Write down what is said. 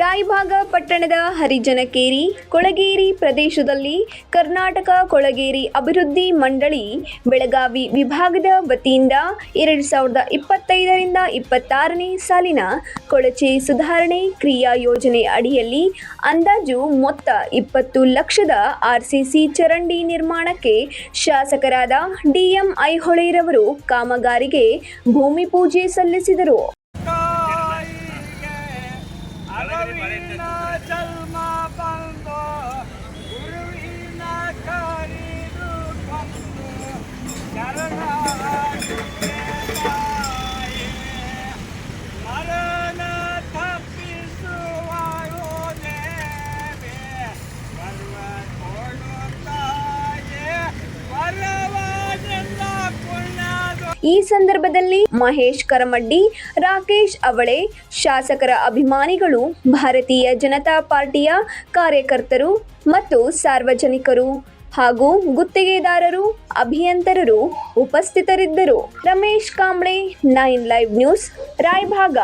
ರಾಯಭಾಗ ಪಟ್ಟಣದ ಹರಿಜನಕೇರಿ, ಕೊಳಗೇರಿ ಪ್ರದೇಶದಲ್ಲಿ ಕರ್ನಾಟಕ ಕೊಳಗೇರಿ ಅಭಿವೃದ್ಧಿ ಮಂಡಳಿ ಬೆಳಗಾವಿ ವಿಭಾಗದ ವತಿಯಿಂದ ಎರಡು ಸಾವಿರದ ಇಪ್ಪತ್ತೈದರಿಂದ ಇಪ್ಪತ್ತಾರನೇ ಸಾಲಿನ ಕೊಳಚೆ ಸುಧಾರಣೆ ಕ್ರಿಯಾ ಯೋಜನೆ ಅಡಿಯಲ್ಲಿ ಅಂದಾಜು ಮೊತ್ತ ಇಪ್ಪತ್ತು ಲಕ್ಷದ ಆರ್ಸಿಸಿ ಚರಂಡಿ ನಿರ್ಮಾಣಕ್ಕೆ ಶಾಸಕರಾದ ಡಿಎಂ ಐಹೊಳೆಯರವರು ಕಾಮಗಾರಿಗೆ ಭೂಮಿ ಪೂಜೆ ಸಲ್ಲಿಸಿದರು. જલમાં ಈ ಸಂದರ್ಭದಲ್ಲಿ ಮಹೇಶ್ ಕರಮಡ್ಡಿ, ರಾಕೇಶ್ ಅವಳೆ, ಶಾಸಕರ ಅಭಿಮಾನಿಗಳು, ಭಾರತೀಯ ಜನತಾ ಪಾರ್ಟಿಯ ಕಾರ್ಯಕರ್ತರು ಮತ್ತು ಸಾರ್ವಜನಿಕರು ಹಾಗೂ ಗುತ್ತಿಗೆದಾರರು, ಅಭಿಯಂತರರು ಉಪಸ್ಥಿತರಿದ್ದರು. Ramesh Kamble, nine live news, Raybag.